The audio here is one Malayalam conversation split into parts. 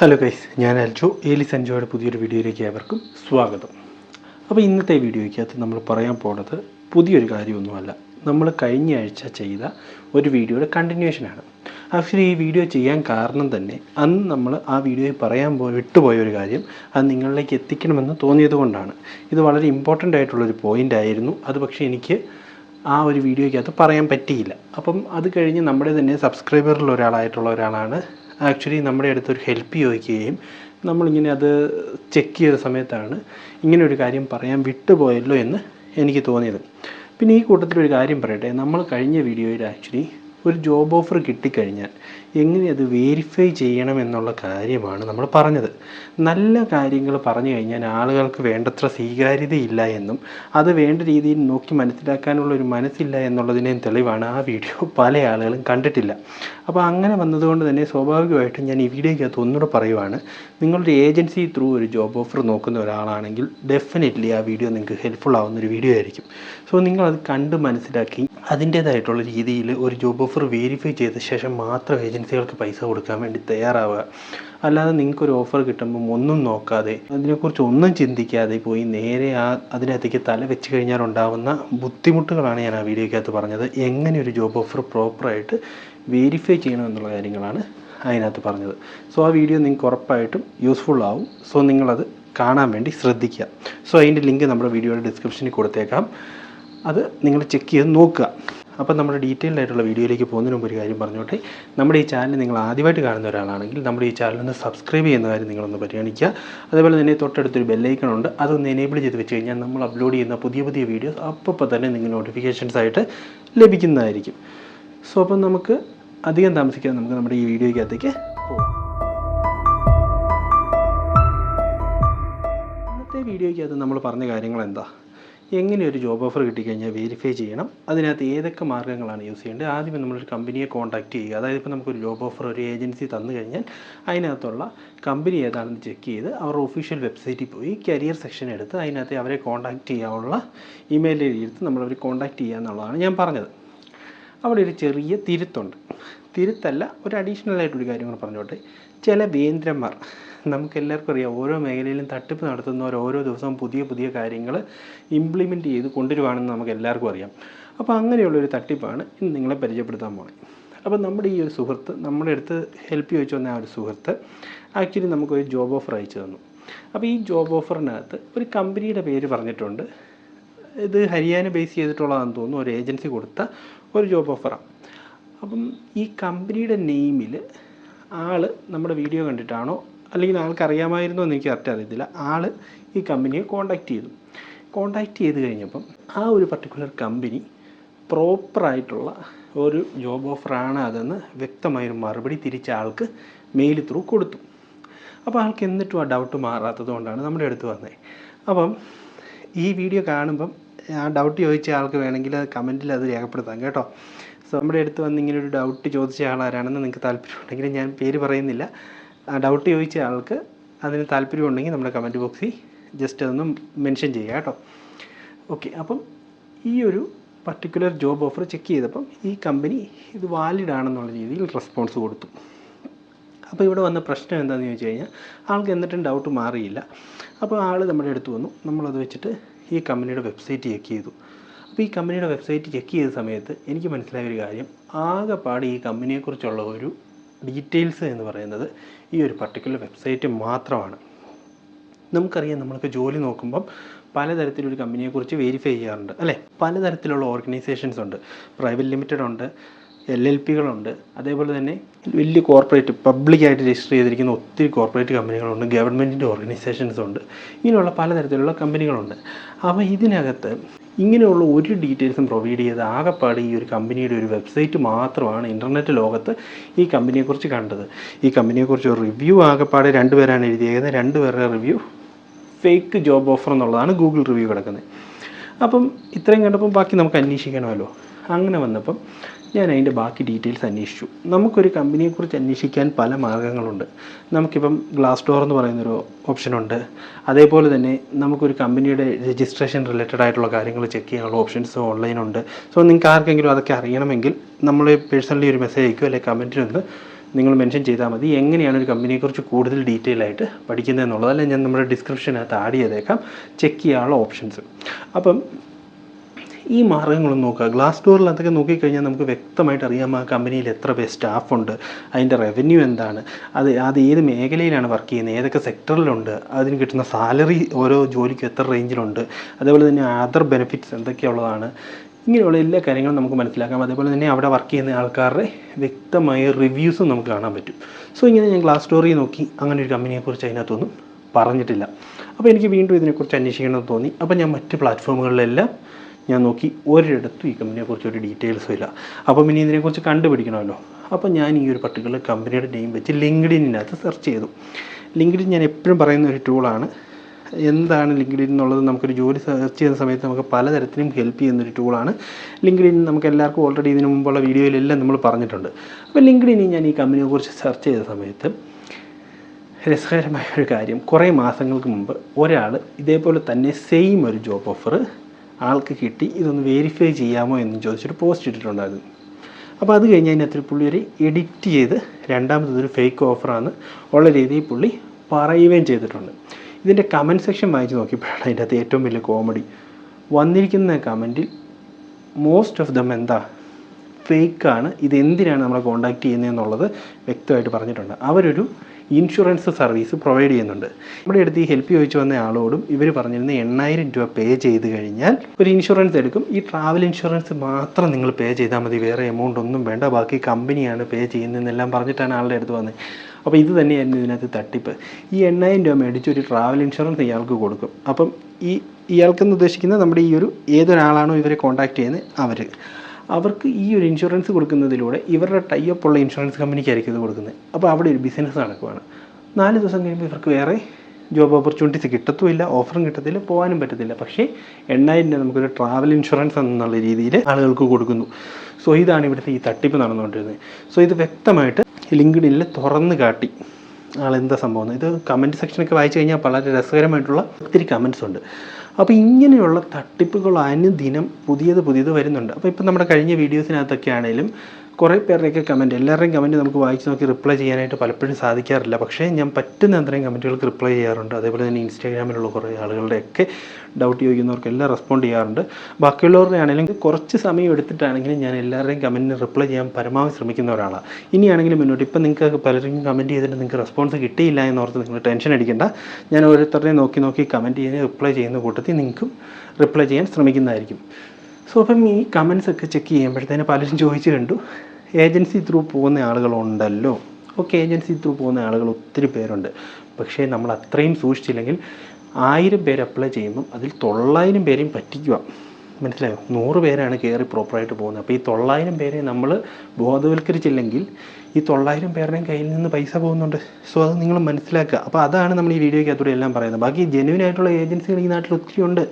ഹലോ ഗൈസ് ഞാൻ അൽജോ. ഏലി സഞ്ജോയുടെ പുതിയൊരു വീഡിയോയിലേക്ക് ഏവർക്കും സ്വാഗതം. അപ്പോൾ ഇന്നത്തെ വീഡിയോയ്ക്കകത്ത് നമ്മൾ പറയാൻ പോണത് പുതിയൊരു കാര്യമൊന്നുമല്ല. നമ്മൾ കഴിഞ്ഞ ആഴ്ച ചെയ്ത ഒരു വീഡിയോയുടെ കണ്ടിന്യൂഷനാണ് ആക്ച്വലി ഈ വീഡിയോ ചെയ്യാൻ കാരണം തന്നെ അന്ന് നമ്മൾ ആ വീഡിയോയിൽ പറയാൻ പോ വിട്ടുപോയ ഒരു കാര്യം അത് നിങ്ങളിലേക്ക് എത്തിക്കണമെന്ന് തോന്നിയത് കൊണ്ടാണ്. ഇത് വളരെ ഇമ്പോർട്ടന്റ് ആയിട്ടുള്ളൊരു പോയിന്റ് ആയിരുന്നു. അത് പക്ഷേ എനിക്ക് ആ ഒരു വീഡിയോയ്ക്കകത്ത് പറയാൻ പറ്റിയില്ല. അപ്പം അത് കഴിഞ്ഞ് നമ്മുടെ തന്നെ സബ്സ്ക്രൈബറിൽ ഒരാളായിട്ടുള്ള ഒരാളാണ് ആക്ച്വലി നമ്മുടെ അടുത്ത് ഒരു ഹെൽപ്പ് ചോദിക്കുകയും നമ്മളിങ്ങനെ അത് ചെക്ക് ചെയ്ത സമയത്താണ് ഇങ്ങനെ ഒരു കാര്യം പറയാൻ വിട്ടുപോയല്ലോ എന്ന് എനിക്ക് തോന്നിയത്. പിന്നെ ഈ കൂട്ടത്തിലൊരു കാര്യം പറയട്ടെ നമ്മൾ കഴിഞ്ഞ വീഡിയോയിൽ ആക്ച്വലി ഒരു ജോബ് ഓഫർ കിട്ടിക്കഴിഞ്ഞാൽ എങ്ങനെ അത് വേരിഫൈ ചെയ്യണം എന്നുള്ള കാര്യമാണ് നമ്മൾ പറഞ്ഞത്. നല്ല കാര്യങ്ങൾ പറഞ്ഞു കഴിഞ്ഞാൽ ആളുകൾക്ക് വേണ്ടത്ര സ്വീകാര്യതയില്ല എന്നും അത് വേണ്ട രീതിയിൽ നോക്കി മനസ്സിലാക്കാനുള്ള ഒരു മനസ്സില്ല എന്നുള്ളതിന്റെയും തെളിവാണ് ആ വീഡിയോ പല ആളുകളും കണ്ടിട്ടില്ല. അപ്പോൾ അങ്ങനെ വന്നതുകൊണ്ട് തന്നെ സ്വാഭാവികമായിട്ടും ഞാൻ ഈ വീഡിയോയ്ക്കകത്ത് ഒന്നുകൂടെ പറയുവാണ് നിങ്ങളുടെ ഏജൻസി ത്രൂ ഒരു ജോബ് ഓഫർ നോക്കുന്ന ഒരാളാണെങ്കിൽ ഡെഫിനറ്റ്ലി ആ വീഡിയോ നിങ്ങൾക്ക് ഹെൽപ്ഫുൾ ആവുന്ന ഒരു വീഡിയോ ആയിരിക്കും. സോ നിങ്ങളത് കണ്ട് മനസ്സിലാക്കി അതിന്റേതായിട്ടുള്ള രീതിയിൽ ഒരു ജോബ് ഓഫർ വേരിഫൈ ചെയ്ത ശേഷം മാത്രം ഏജൻസികൾക്ക് പൈസ കൊടുക്കാൻ വേണ്ടി തയ്യാറാവുക. അല്ലാതെ നിങ്ങൾക്കൊരു ഓഫർ കിട്ടുമ്പം ഒന്നും നോക്കാതെ അതിനെക്കുറിച്ച് ഒന്നും ചിന്തിക്കാതെ പോയി നേരെ ആ അതിനകത്തേക്ക് തല വെച്ച് കഴിഞ്ഞാൽ ഉണ്ടാവുന്ന ബുദ്ധിമുട്ടുകളാണ് ഞാൻ ആ വീഡിയോയ്ക്കകത്ത് പറഞ്ഞത്. എങ്ങനെ ഒരു ജോബ് ഓഫർ പ്രോപ്പറായിട്ട് വേരിഫൈ ചെയ്യണമെന്നുള്ള കാര്യങ്ങളാണ് അതിനകത്ത് പറഞ്ഞത്. സോ ആ വീഡിയോ നിങ്ങൾക്ക് ഉറപ്പായിട്ടും യൂസ്ഫുൾ ആവും. സോ നിങ്ങളത് കാണാൻ വേണ്ടി ശ്രദ്ധിക്കുക. സോ അതിന്റെ ലിങ്ക് നമ്മുടെ വീഡിയോയുടെ ഡിസ്ക്രിപ്ഷനിൽ കൊടുത്തേക്കാം. അത് നിങ്ങൾ ചെക്ക് ചെയ്ത് നോക്കുക. അപ്പോൾ നമ്മുടെ ഡീറ്റെയിൽഡ് ആയിട്ടുള്ള വീഡിയോയിലേക്ക് പോകുന്നതിന് മുമ്പ് ഒരു കാര്യം പറഞ്ഞോട്ടെ. നമ്മുടെ ഈ ചാനൽ നിങ്ങൾ ആദ്യമായിട്ട് കാണുന്ന ഒരാളാണെങ്കിൽ നമ്മുടെ ഈ ചാനൽ ഒന്ന് സബ്സ്ക്രൈബ് ചെയ്യുന്ന കാര്യം നിങ്ങളൊന്ന് പരിഗണിക്കുക. അതേപോലെ തന്നെ തൊട്ടടുത്തൊരു ബെല്ലൈക്കൺ ഉണ്ട്. അതൊന്ന് എനേബിൾ ചെയ്ത് വെച്ച് കഴിഞ്ഞാൽ നമ്മൾ അപ്ലോഡ് ചെയ്യുന്ന പുതിയ പുതിയ വീഡിയോസ് അപ്പോൾ തന്നെ നിങ്ങൾ നോട്ടിഫിക്കേഷൻസ് ആയിട്ട് ലഭിക്കുന്നതായിരിക്കും. സോ അപ്പം നമുക്ക് അധികം താമസിക്കാതെ നമുക്ക് നമ്മുടെ ഈ വീഡിയോയ്ക്കകത്തേക്ക് പോകാം ഇന്നത്തെ വീഡിയോയ്ക്കകത്ത് നമ്മൾ പറഞ്ഞ കാര്യങ്ങൾ എന്താ എങ്ങനെ ഒരു ജോബ് ഓഫർ കിട്ടിക്കഴിഞ്ഞാൽ വെരിഫൈ ചെയ്യണം? അതിനകത്ത് ഏതൊക്കെ മാർഗങ്ങളാണ് യൂസ് ചെയ്യേണ്ടത്? ആദ്യമേ നമ്മളൊരു കമ്പനിയെ കോൺടാക്റ്റ് ചെയ്യുക. അതായത് ഇപ്പോൾ നമുക്കൊരു ജോബ് ഓഫർ ഒരു ഏജൻസി തന്നു കഴിഞ്ഞാൽ അതിനകത്തുള്ള കമ്പനി ഏതാണെന്ന് ചെക്ക് ചെയ്ത് അവരുടെ ഒഫീഷ്യൽ വെബ്സൈറ്റിൽ പോയി കരിയർ സെക്ഷൻ എടുത്ത് അതിനകത്ത് അവരെ കോൺടാക്റ്റ് ചെയ്യാനുള്ള ഇമെയിൽ എഴുതി എടുത്ത് നമ്മളവർ കോൺടാക്ട് ചെയ്യുക എന്നുള്ളതാണ് ഞാൻ പറഞ്ഞത്. അവിടെ ഒരു ചെറിയ തിരുത്തുണ്ട്. തിരുത്തല്ല ഒരു അഡീഷണൽ ആയിട്ടൊരു കാര്യം കൂടെ പറഞ്ഞോട്ടെ. ചില വേന്ദ്രന്മാർ നമുക്കെല്ലാവർക്കും അറിയാം ഓരോ മേഖലയിലും തട്ടിപ്പ് നടത്തുന്നവർ ഓരോ ദിവസവും പുതിയ പുതിയ കാര്യങ്ങൾ ഇംപ്ലിമെന്റ് ചെയ്ത് കൊണ്ടുവരുവാണെന്ന് നമുക്ക് എല്ലാവർക്കും അറിയാം. അപ്പോൾ അങ്ങനെയുള്ളൊരു തട്ടിപ്പാണ് ഇന്ന് നിങ്ങളെ പരിചയപ്പെടുത്താൻ പോകുന്നത് അപ്പോൾ നമ്മുടെ ഈ ഒരു സുഹൃത്ത് നമ്മുടെ അടുത്ത് ഹെൽപ്പ് ചോദിച്ചു വന്ന ആ ഒരു സുഹൃത്ത് ആക്ച്വലി നമുക്കൊരു ജോബ് ഓഫർ അയച്ചു തന്നു. അപ്പോൾ ഈ ജോബ് ഓഫറിനകത്ത് ഒരു കമ്പനിയുടെ പേര് പറഞ്ഞിട്ടുണ്ട്. ഇത് ഹരിയാന ബേസ് ചെയ്തിട്ടുള്ളതാണെന്ന് തോന്നുന്നു. ഒരു ഏജൻസി കൊടുത്ത ഒരു ജോബ് ഓഫറാണ് അപ്പം ഈ കമ്പനിയുടെ നെയിമിൽ ആൾ നമ്മുടെ വീഡിയോ കണ്ടിട്ടാണോ? അല്ലെങ്കിൽ ആൾക്ക് അറിയാമായിരുന്നോ എന്ന് എനിക്ക് കറക്റ്റ് അറിയത്തില്ല. ആൾ ഈ കമ്പനിയെ കോണ്ടാക്ട് ചെയ്തു. കോണ്ടാക്ട് ചെയ്ത് കഴിഞ്ഞപ്പം ആ ഒരു പർട്ടിക്കുലർ കമ്പനി പ്രോപ്പറായിട്ടുള്ള ഒരു ജോബ് ഓഫറാണ് അതെന്ന് വ്യക്തമായൊരു മറുപടി തിരിച്ച ആൾക്ക് മെയിൽ ത്രൂ കൊടുത്തു. അപ്പോൾ ആൾക്ക് എന്നിട്ടും ആ ഡൗട്ട് മാറാത്തത് കൊണ്ടാണ് നമ്മുടെ അടുത്ത് വന്നത് അപ്പം ഈ വീഡിയോ കാണുമ്പം ആ ഡൗട്ട് ചോദിച്ച ആൾക്ക് വേണമെങ്കിൽ അത് കമന്റിൽ അത് രേഖപ്പെടുത്താം കേട്ടോ. സോ നമ്മുടെ അടുത്ത് വന്ന് ഇങ്ങനെ ഒരു ഡൗട്ട് ചോദിച്ച ആളാരാണെന്ന് നിങ്ങൾക്ക് താല്പര്യമുണ്ടെങ്കിൽ ഞാൻ പേര് പറയുന്നില്ല. ആ ഡൗട്ട് ചോദിച്ച ആൾക്ക് അതിന് താല്പര്യമുണ്ടെങ്കിൽ നമ്മുടെ കമന്റ് ബോക്സിൽ ജസ്റ്റ് അതൊന്ന് മെൻഷൻ ചെയ്യുക കേട്ടോ. ഓക്കെ അപ്പം ഈ ഒരു പർട്ടിക്കുലർ ജോബ് ഓഫർ ചെക്ക് ചെയ്തപ്പം ഈ കമ്പനി ഇത് വാലിഡ് ആണെന്നുള്ള രീതിയിൽ റെസ്പോൺസ് കൊടുത്തു. അപ്പോൾ ഇവിടെ വന്ന പ്രശ്നം എന്താണെന്ന് ചോദിച്ചു കഴിഞ്ഞാൽ ആൾക്ക് എന്നിട്ടും ഡൗട്ട് മാറിയില്ല. അപ്പോൾ ആൾ നമ്മുടെ അടുത്ത് വന്നു. നമ്മളത് വെച്ചിട്ട് ഈ കമ്പനിയുടെ വെബ്സൈറ്റ് ചെക്ക് ചെയ്തു. അപ്പോൾ ഈ കമ്പനിയുടെ വെബ്സൈറ്റ് ചെക്ക് ചെയ്ത സമയത്ത് എനിക്ക് മനസ്സിലായ ഒരു കാര്യം. ആകെപ്പാട് ഈ കമ്പനിയെക്കുറിച്ചുള്ള ഒരു ഡീറ്റെയിൽസ് എന്ന് പറയുന്നത് ഈ ഒരു പർട്ടിക്കുലർ വെബ്സൈറ്റ് മാത്രമാണ്. നമുക്കറിയാം നമ്മളൊക്കെ ജോലി നോക്കുമ്പം പലതരത്തിലൊരു കമ്പനിയെക്കുറിച്ച് വെരിഫൈ ചെയ്യാറുണ്ട്. അല്ലേ? പലതരത്തിലുള്ള ഓർഗനൈസേഷൻസ് ഉണ്ട്. പ്രൈവറ്റ് ലിമിറ്റഡ് ഉണ്ട്. എൽ എൽ പികളുണ്ട്. അതേപോലെ തന്നെ വലിയ കോർപ്പറേറ്റ് പബ്ലിക്കായിട്ട് രജിസ്റ്റർ ചെയ്തിരിക്കുന്ന ഒത്തിരി കോർപ്പറേറ്റ് കമ്പനികളുണ്ട്. ഗവൺമെന്റിന്റെ ഓർഗനൈസേഷൻസ് ഉണ്ട്. ഇങ്ങനെയുള്ള പലതരത്തിലുള്ള കമ്പനികളുണ്ട്. അപ്പോൾ ഇതിനകത്ത് ഇങ്ങനെയുള്ള ഒരു ഡീറ്റെയിൽസും പ്രൊവൈഡ് ചെയ്ത് ആകെപ്പാട് ഈ ഒരു കമ്പനിയുടെ ഒരു വെബ്സൈറ്റ് മാത്രമാണ് ഇന്റർനെറ്റ് ലോകത്ത് ഈ കമ്പനിയെക്കുറിച്ച് കണ്ടത്. ഈ കമ്പനിയെക്കുറിച്ച് ഒരു റിവ്യൂ ആകെപ്പാട് രണ്ടുപേരാണ് എഴുതിയത് രണ്ടുപേരുടെ റിവ്യൂ ഫേക്ക് ജോബ് ഓഫർ എന്നുള്ളതാണ് ഗൂഗിൾ റിവ്യൂ കിടക്കുന്നത്. അപ്പം ഇത്രയും കണ്ടപ്പം ബാക്കി നമുക്ക് അന്വേഷിക്കണമല്ലോ. അങ്ങനെ വന്നപ്പം ഞാൻ അതിന്റെ ബാക്കി ഡീറ്റെയിൽസ് അന്വേഷിച്ചു. നമുക്കൊരു കമ്പനിയെക്കുറിച്ച് അന്വേഷിക്കാൻ പല മാർഗങ്ങളുണ്ട് നമുക്കിപ്പം ഗ്ലാസ് ഡോർ എന്ന് പറയുന്നൊരു ഓപ്ഷനുണ്ട്. അതേപോലെ തന്നെ നമുക്കൊരു കമ്പനിയുടെ രജിസ്ട്രേഷൻ റിലേറ്റഡ് ആയിട്ടുള്ള കാര്യങ്ങൾ ചെക്ക് ചെയ്യാനുള്ള ഓപ്ഷൻസ് ഓൺലൈനുണ്ട്. സോ നിങ്ങൾക്ക് ആർക്കെങ്കിലും അതൊക്കെ അറിയണമെങ്കിൽ നമ്മൾ പേഴ്സണലി ഒരു മെസ്സേജ് അയക്കുമോ അല്ലെങ്കിൽ കമന്റിലൊന്ന് നിങ്ങൾ മെൻഷൻ ചെയ്താൽ മതി. എങ്ങനെയാണ് ഒരു കമ്പനിയെക്കുറിച്ച് കൂടുതൽ ഡീറ്റെയിൽ ആയിട്ട് പഠിക്കുന്നത് എന്നുള്ളത് അല്ലെങ്കിൽ ഞാൻ നമ്മുടെ ഡിസ്ക്രിപ്ഷനകത്ത് ആഡ് ചെയ്തേക്കാം. ചെക്ക് ചെയ്യാനുള്ള ഓപ്ഷൻസ്. അപ്പം ഈ മാർഗങ്ങളൊന്നും നോക്കുക. ഗ്ലാസ് ഡോറിൽ അതൊക്കെ നോക്കിക്കഴിഞ്ഞാൽ നമുക്ക് വ്യക്തമായിട്ട് അറിയാം ആ കമ്പനിയിൽ എത്ര പേർ സ്റ്റാഫുണ്ട് അതിന്റെ റവന്യൂ എന്താണ് അത് അത് ഏത് മേഖലയിലാണ് വർക്ക് ചെയ്യുന്നത് ഏതൊക്കെ സെക്ടറിലുണ്ട് അതിന് കിട്ടുന്ന സാലറി ഓരോ ജോലിക്കും എത്ര റേഞ്ചിലുണ്ട് അതേപോലെ തന്നെ അതർ ബെനിഫിറ്റ്സ് എന്തൊക്കെയുള്ളതാണ് ഇങ്ങനെയുള്ള എല്ലാ കാര്യങ്ങളും നമുക്ക് മനസ്സിലാക്കാം. അതേപോലെ തന്നെ അവിടെ വർക്ക് ചെയ്യുന്ന ആൾക്കാരുടെ വ്യക്തമായ റിവ്യൂസും നമുക്ക് കാണാൻ പറ്റും. സോ ഇങ്ങനെ ഞാൻ ഗ്ലാസ് സ്റ്റോറി നോക്കി അങ്ങനെ ഒരു കമ്പനിയെക്കുറിച്ച് അതിനകത്തൊന്നും പറഞ്ഞിട്ടില്ല. അപ്പോൾ എനിക്ക് വീണ്ടും ഇതിനെക്കുറിച്ച് അന്വേഷിക്കണമെന്ന് തോന്നി. അപ്പോൾ ഞാൻ മറ്റ് പ്ലാറ്റ്ഫോമുകളിലെല്ലാം ഞാൻ നോക്കി ഒരിടത്തും ഈ കമ്പനിയെക്കുറിച്ച് ഒരു ഡീറ്റെയിൽസും ഇല്ല. അപ്പം ഇനി ഇതിനെക്കുറിച്ച് കണ്ടുപിടിക്കണമല്ലോ. അപ്പോൾ ഞാൻ ഈ ഒരു പർട്ടിക്കുലർ കമ്പനിയുടെ നെയിം വെച്ച് ലിങ്ക്ഡിനകത്ത് സെർച്ച് ചെയ്തു. ലിങ്ക്ഡിൻ ഞാൻ എപ്പോഴും പറയുന്ന ഒരു ടൂളാണ് എന്താണ് ലിങ്ക്ഡിൻ എന്നുള്ളത് നമുക്കൊരു ജോലി സെർച്ച് ചെയ്യുന്ന സമയത്ത് നമുക്ക് പലതരത്തിലും ഹെൽപ്പ് ചെയ്യുന്ന ഒരു ടൂളാണ് ലിങ്ക്ഡിൻ നമുക്ക് എല്ലാവർക്കും ഓൾറെഡി ഇതിനു മുമ്പുള്ള വീഡിയോയിലെല്ലാം നമ്മൾ പറഞ്ഞിട്ടുണ്ട്. അപ്പോൾ ലിങ്ക്ഡിനി ഞാൻ ഈ കമ്പനിയെക്കുറിച്ച് സെർച്ച് ചെയ്ത സമയത്ത് രസകരമായ ഒരു കാര്യം. കുറേ മാസങ്ങൾക്ക് മുമ്പ് ഒരാൾ ഇതേപോലെ തന്നെ സെയിം ഒരു ജോബ് ഓഫർ ആൾക്ക് കിട്ടി ഇതൊന്ന് വെരിഫൈ ചെയ്യാമോ എന്ന് ചോദിച്ചിട്ട് പോസ്റ്റ് ഇട്ടിട്ടുണ്ടായിരുന്നു. അപ്പോൾ അത് കഴിഞ്ഞ് അതിനകത്ത് പുള്ളി ഒരു എഡിറ്റ് ചെയ്ത് രണ്ടാമതൊരു ഫേക്ക് ഓഫറാണ് ഉള്ള രീതിയിൽ പുള്ളി പറയുകയും ചെയ്തിട്ടുണ്ട്. ഇതിന്റെ കമന്റ് സെക്ഷൻ വായിച്ച് നോക്കിയപ്പോഴാണ് അതിന്റെ അകത്ത് ഏറ്റവും വലിയ കോമഡി വന്നിരിക്കുന്ന കമന്റിൽ മോസ്റ്റ് ഓഫ് ദം എന്താ? ഫേക്കാണ് ഇത് എന്തിനാണ് നമ്മളെ കോൺടാക്ട് ചെയ്യുന്നതെന്നുള്ളത് വ്യക്തമായിട്ട് പറഞ്ഞിട്ടുണ്ട്. അവരൊരു ഇൻഷുറൻസ് സർവീസ് പ്രൊവൈഡ് ചെയ്യുന്നുണ്ട്. നമ്മുടെ അടുത്ത് ഈ ഹെൽപ്പ് ചോദിച്ചു വന്ന ആളോടും ഇവർ പറഞ്ഞിരുന്ന എണ്ണായിരം രൂപ പേ ചെയ്ത് കഴിഞ്ഞാൽ ഒരു ഇൻഷുറൻസ് എടുക്കും. ഈ ട്രാവൽ ഇൻഷുറൻസ് മാത്രം നിങ്ങൾ പേ ചെയ്താൽ മതി. വേറെ എമൗണ്ട് ഒന്നും വേണ്ട. ബാക്കി കമ്പനിയാണ് പേ ചെയ്യുന്നതെന്നെല്ലാം പറഞ്ഞിട്ടാണ് ആളുടെ അടുത്ത് വന്നത് അപ്പോൾ ഇത് തന്നെയായിരുന്നു ഇതിനകത്ത് തട്ടിപ്പ്. ഈ എണ്ണായിരം രൂപ മേടിച്ച് ഒരു ട്രാവൽ ഇൻഷുറൻസ് ഇയാൾക്ക് കൊടുക്കും. അപ്പം ഈ ഇയാൾക്കെന്ന് ഉദ്ദേശിക്കുന്നത് നമ്മുടെ ഈ ഒരു ഏതൊരാളാണോ ഇവരെ കോൺടാക്ട് ചെയ്യുന്നത്? അവർ അവർക്ക് ഈ ഒരു ഇൻഷുറൻസ് കൊടുക്കുന്നതിലൂടെ ഇവരുടെ ടൈ അപ്പ് ഉള്ള ഇൻഷുറൻസ് കമ്പനിക്കായിരിക്കും ഇത് കൊടുക്കുന്നത്. അപ്പോൾ അവിടെ ഒരു ബിസിനസ് നടക്കുവാണ്. നാല് ദിവസം കഴിയുമ്പോൾ ഇവർക്ക് വേറെ ജോബ് ഓപ്പർച്യൂണിറ്റീസ് കിട്ടത്തുമില്ല ഓഫറും കിട്ടത്തില്ല പോകാനും പറ്റത്തില്ല. പക്ഷേ എണ്ണായിരം രൂപ നമുക്കൊരു ട്രാവൽ ഇൻഷുറൻസ് എന്നുള്ള രീതിയിൽ ആളുകൾക്ക് കൊടുക്കുന്നു. സോ ഇതാണ് ഇവിടുത്തെ ഈ തട്ടിപ്പ് നടന്നുകൊണ്ടിരുന്നത്. സോ ഇത് വ്യക്തമായിട്ട് ലിങ്ക്ഡിനിൽ തുറന്ന് കാട്ടി. ആളെന്താ സംഭവം ഇത് കമന്റ് സെക്ഷനൊക്കെ വായിച്ചു കഴിഞ്ഞാൽ വളരെ രസകരമായിട്ടുള്ള ഒത്തിരി കമന്റ്സ് ഉണ്ട്. അപ്പോൾ ഇങ്ങനെയുള്ള തട്ടിപ്പുകൾ അനുദിനം പുതിയത് പുതിയത് വരുന്നുണ്ട്. അപ്പോൾ ഇപ്പം നമ്മുടെ കഴിഞ്ഞ വീഡിയോസിനകത്തൊക്കെ ആണെങ്കിലും കുറേ പേരുടെയൊക്കെ കമന്റ് എല്ലാവരുടെയും കമന്റ് നമുക്ക് വായിച്ച് നോക്കി റിപ്ലൈ ചെയ്യാനായിട്ട് പലപ്പോഴും സാധിക്കാറില്ല. പക്ഷേ ഞാൻ പറ്റുന്ന അത്രയും കമന്റുകൾക്ക് റിപ്ലൈ ചെയ്യാറുണ്ട്. അതേപോലെ തന്നെ ഇൻസ്റ്റാഗ്രാമിലുള്ള കുറേ ആളുകളുടെയൊക്കെ ഡൗട്ട് ചോദിക്കുന്നവർക്കെല്ലാം റെസ്പോണ്ട് ചെയ്യാറുണ്ട്. ബാക്കിയുള്ളവരുടെ ആണെങ്കിലും കുറച്ച് സമയം എടുത്തിട്ടാണെങ്കിലും ഞാൻ എല്ലാവരുടെയും കമന്റിന് റിപ്ലൈ ചെയ്യാൻ പരമാവധി ശ്രമിക്കുന്ന ഒരാളാണ്. ഇനിയാണെങ്കിലും മുന്നോട്ട് ഇപ്പം നിങ്ങൾക്ക് പലരും കമന്റ് ചെയ്തിട്ട് നിങ്ങൾക്ക് റെസ്പോൺസ് കിട്ടിയില്ല എന്നോർത്ത് നിങ്ങൾ ടെൻഷൻ അടിക്കേണ്ട. ഞാൻ ഓരോരുത്തരുടെയും നോക്കി നോക്കി കമന്റ് ചെയ്യുന്ന റിപ്ലൈ ചെയ്യുന്ന കൂട്ടത്തിൽ നിങ്ങൾക്കും റിപ്ലൈ ചെയ്യാൻ ശ്രമിക്കുന്നതായിരിക്കും. സോ അപ്പം ഈ കമൻസ് ഒക്കെ ചെക്ക് ചെയ്യുമ്പോഴത്തേന് പലരും ചോദിച്ചു കണ്ടു. ഏജൻസി ത്രൂ പോകുന്ന ആളുകളുണ്ടല്ലോ. ഓക്കെ ഏജൻസി ത്രൂ പോകുന്ന ആളുകൾ ഒത്തിരി പേരുണ്ട്. പക്ഷേ നമ്മൾ അത്രയും സൂക്ഷിച്ചില്ലെങ്കിൽ ആയിരം പേര് അപ്ലൈ ചെയ്യുമ്പം അതിൽ തൊള്ളായിരം പേരെയും പറ്റിക്കുക. മനസ്സിലായോ? നൂറ് പേരാണ് കയറി പ്രോപ്പറായിട്ട് പോകുന്നത്. അപ്പോൾ ഈ തൊള്ളായിരം പേരെ നമ്മൾ ബോധവൽക്കരിച്ചില്ലെങ്കിൽ ഈ തൊള്ളായിരം പേരുടെയും കയ്യിൽ നിന്ന് പൈസ പോകുന്നുണ്ട്. സോ അത് നിങ്ങൾ മനസ്സിലാക്കുക. അപ്പോൾ അതാണ് നമ്മൾ ഈ വീഡിയോയ്ക്കകത്തൂടെ എല്ലാം പറയുന്നത്. ബാക്കി ജെനുവിൻ ആയിട്ടുള്ള ഏജൻസികൾ ഈ നാട്ടിൽ ഒത്തിരി ഉണ്ട്.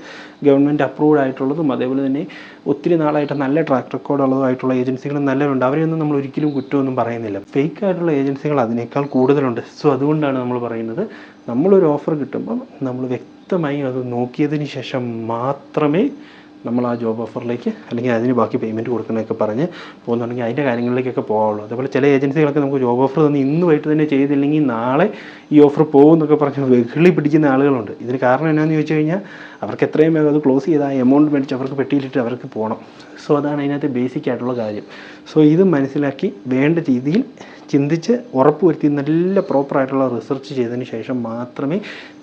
ഗവൺമെന്റ് അപ്രൂവ്ഡ് ആയിട്ടുള്ളതും അതേപോലെ തന്നെ ഒത്തിരി നാളായിട്ട് നല്ല ട്രാക്ക് റെക്കോർഡ് ഉള്ളതായിട്ടുള്ള ഏജൻസികളും നല്ലവരുണ്ട്. അവരെയൊന്നും നമ്മൾ ഒരിക്കലും കുറ്റമൊന്നും പറയുന്നില്ല. ഫേക്ക് ആയിട്ടുള്ള ഏജൻസികൾ അതിനേക്കാൾ കൂടുതലുണ്ട്. സോ അതുകൊണ്ടാണ് നമ്മൾ പറയുന്നത് നമ്മളൊരു ഓഫർ കിട്ടുമ്പം നമ്മൾ വ്യക്തമായി അത് നോക്കിയതിന് ശേഷം മാത്രമേ നമ്മൾ ആ ജോബ് ഓഫറിലേക്ക് അല്ലെങ്കിൽ അതിന് ബാക്കി പേയ്മെന്റ് കൊടുക്കണമൊക്കെ പറഞ്ഞ് പോകുന്നുണ്ടെങ്കിൽ അതിന്റെ കാര്യങ്ങളിലേക്കൊക്കെ പോകാവുള്ളൂ. അതേപോലെ ചില ഏജൻസികളൊക്കെ നമുക്ക് ജോബ് ഓഫർ തന്നെ ഇന്ന് വൈകിട്ട് തന്നെ ചെയ്തില്ലെങ്കിൽ നാളെ ഈ ഓഫർ പോകും എന്നൊക്കെ പറഞ്ഞ് വെകിളി പിടിക്കുന്ന ആളുകളുണ്ട്. ഇതിന് കാരണം എന്നാന്ന് ചോദിച്ചു കഴിഞ്ഞാൽ അവർക്ക് എത്രയും വേഗം അത് ക്ലോസ് ചെയ്ത് ആ എമൗണ്ട് മേടിച്ച് അവർക്ക് പെട്ടിയിലിട്ട് അവർക്ക് പോകണം. സോ അതാണ് അതിനകത്ത് ബേസിക് ആയിട്ടുള്ള കാര്യം. സോ ഇത് മനസ്സിലാക്കി വേണ്ട രീതിയിൽ ചിന്തിച്ച് ഉറപ്പുവരുത്തി നല്ല പ്രോപ്പറായിട്ടുള്ള റിസർച്ച് ചെയ്തതിന് ശേഷം മാത്രമേ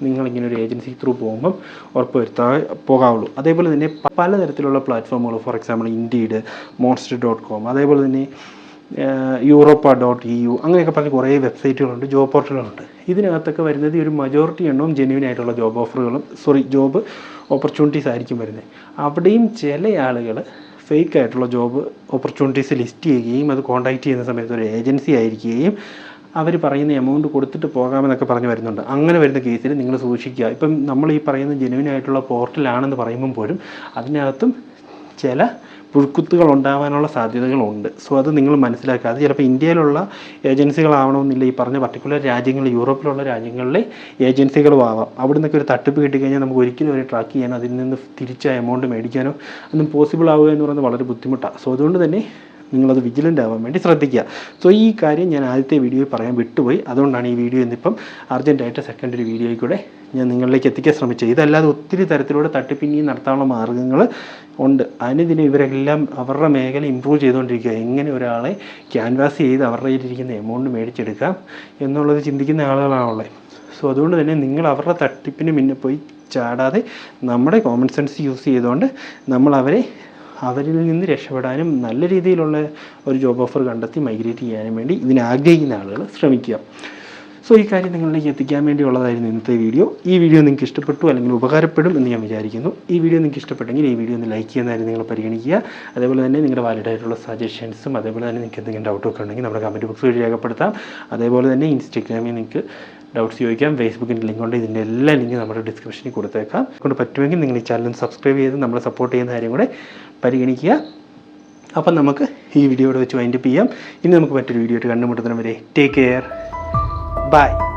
നിങ്ങളിങ്ങനെ ഒരു ഏജൻസി ത്രൂ പോകുമ്പം ഉറപ്പുവരുത്താൻ പോകാവുള്ളൂ. അതേപോലെ തന്നെ പലതരത്തിലുള്ള പ്ലാറ്റ്ഫോമുകൾ for example Indeed Monster dot com അതേപോലെ തന്നെ യൂറോപ്പ ഡോട്ട് ഇ യു അങ്ങനെയൊക്കെ പറഞ്ഞ് കുറേ വെബ്സൈറ്റുകളുണ്ട് ജോബ് പോർട്ടലുകളുണ്ട് ഇതിനകത്തൊക്കെ വരുന്നത് ഒരു മജോറിറ്റി എണ്ണവും ജെന്യൂൻ ആയിട്ടുള്ള ജോബ് ഓഫറുകളും സോറി ജോബ് ഓപ്പർച്യൂണിറ്റീസ് ആയിരിക്കും വരുന്നത്. അവിടെയും ചില ആളുകൾ ഫേക്ക് ആയിട്ടുള്ള ജോബ് ഓപ്പർച്യൂണിറ്റീസ് ലിസ്റ്റ് ചെയ്യുകയും അത് കോൺടാക്ട് ചെയ്യുന്ന സമയത്ത് ഒരു ഏജൻസി ആയിരിക്കുകയും അവർ പറയുന്ന എമൗണ്ട് കൊടുത്തിട്ട് പോകാമെന്നൊക്കെ പറഞ്ഞ് വരുന്നുണ്ട്. അങ്ങനെ വരുന്ന കേസിൽ നിങ്ങൾ സൂക്ഷിക്കുക. ഇപ്പം നമ്മൾ ഈ പറയുന്ന ജെനുവിൻ ആയിട്ടുള്ള പോർട്ടലാണെന്ന് പറയുമ്പം പോലും അതിനകത്തും ചില പുഴുക്കുത്തുകൾ ഉണ്ടാവാനുള്ള സാധ്യതകളുണ്ട്. സോ അത് നിങ്ങൾ മനസ്സിലാക്കുക. അത് ചിലപ്പോൾ ഇന്ത്യയിലുള്ള ഏജൻസികളാവണമെന്നില്ല. ഈ പറഞ്ഞ പർട്ടിക്കുലർ രാജ്യങ്ങൾ യൂറോപ്പിലുള്ള രാജ്യങ്ങളിലെ ഏജൻസികളും ആവാം. അവിടെ നിന്നൊക്കെ ഒരു തട്ടിപ്പ് കിട്ടിക്കഴിഞ്ഞാൽ നമുക്ക് ഒരിക്കലും ഒരു ട്രാക്ക് ചെയ്യാനോ അതിൽ നിന്ന് തിരിച്ച എമൗണ്ട് മേടിക്കാനോ ഒന്നും പോസിബിൾ ആവുക എന്ന് പറയുന്നത് വളരെ ബുദ്ധിമുട്ടാണ്. സോ അതുകൊണ്ട് തന്നെ നിങ്ങളത് വിജിലന്റ് ആവാൻ വേണ്ടി ശ്രദ്ധിക്കുക. സോ ഈ കാര്യം ഞാൻ ആദ്യത്തെ വീഡിയോയിൽ പറയാൻ വിട്ടുപോയി. അതുകൊണ്ടാണ് ഈ വീഡിയോ ഇന്നിപ്പം അർജന്റായിട്ട് സെക്കൻഡറി വീഡിയോയിൽ കൂടെ ഞാൻ നിങ്ങളിലേക്ക് എത്തിക്കാൻ ശ്രമിച്ചത്. ഇതല്ലാതെ ഒത്തിരി തരത്തിലൂടെ തട്ടിപ്പിനി നടത്താനുള്ള മാർഗങ്ങൾ ഉണ്ട്. അതിനിതിന് ഇവരെല്ലാം അവരുടെ മേഖല ഇമ്പ്രൂവ് ചെയ്തുകൊണ്ടിരിക്കുക. എങ്ങനെ ഒരാളെ ക്യാൻവാസ് ചെയ്ത് അവരുടെ കയ്യിലിരിക്കുന്ന എമൗണ്ട് മേടിച്ചെടുക്കാം എന്നുള്ളത് ചിന്തിക്കുന്ന ആളുകളാണുള്ളത് സോ അതുകൊണ്ട് തന്നെ നിങ്ങൾ അവരുടെ തട്ടിപ്പിന് മുന്നേ പോയി ചാടാതെ നമ്മുടെ കോമൺ സെൻസ് യൂസ് ചെയ്തുകൊണ്ട് നമ്മൾ അവരെ അവരിൽ നിന്ന് രക്ഷപ്പെടാനും നല്ല രീതിയിലുള്ള ഒരു ജോബ് ഓഫർ കണ്ടെത്തി മൈഗ്രേറ്റ് ചെയ്യാനും വേണ്ടി ഇതിനെ ആഗ്രഹിക്കുന്ന ആളുകൾ ശ്രമിക്കുക. സോ ഈ കാര്യം നിങ്ങളിലേക്ക് എത്തിക്കാൻ വേണ്ടിയുള്ളതായിരുന്നു ഇന്നത്തെ വീഡിയോ ഈ വീഡിയോ നിങ്ങൾക്ക് ഇഷ്ടപ്പെട്ടു അല്ലെങ്കിൽ ഉപകാരപ്പെടും എന്ന് ഞാൻ വിചാരിക്കുന്നു. ഈ വീഡിയോ നിങ്ങൾക്ക് ഇഷ്ടപ്പെട്ടെങ്കിൽ ഈ വീഡിയോ ഒന്ന് ലൈക്ക് ചെയ്യുന്നതായിരുന്നു നിങ്ങൾ പരിഗണിക്കുക. അതേപോലെ തന്നെ നിങ്ങളുടെ വാലിഡ് ആയിട്ടുള്ള സജഷൻസും അതേപോലെ തന്നെ നിങ്ങൾക്ക് എന്തെങ്കിലും ഡൗട്ടൊക്കെ ഉണ്ടെങ്കിൽ നമ്മുടെ കമന്റ് ബോക്സ് വഴി രേഖപ്പെടുത്താം. അതേപോലെ തന്നെ ഇൻസ്റ്റഗ്രാമിൽ നിങ്ങൾക്ക് ഡൗട്ട്സ് ചോദിക്കാം ഫേസ്ബുക്കിന്റെ ലിങ്ക് ഉണ്ട് ഇതിന്റെ എല്ലാ ലിങ്കും നമ്മുടെ ഡിസ്ക്രിപ്ഷനിൽ കൊടുത്തേക്കാം. കൊണ്ട് പറ്റുമെങ്കിൽ നിങ്ങൾ ഈ ചാനൽ സബ്സ്ക്രൈബ് ചെയ്ത് നമ്മളെ സപ്പോർട്ട് ചെയ്യുന്ന കാര്യം കൂടെ പരിഗണിക്കുക. അപ്പം നമുക്ക് ഈ വീഡിയോയോട് വെച്ച് വൈൻഡപ്പ് ചെയ്യാം. ഇനി നമുക്ക് മറ്റൊരു വീഡിയോ ആയിട്ട് ടേക്ക് കെയർ Bye.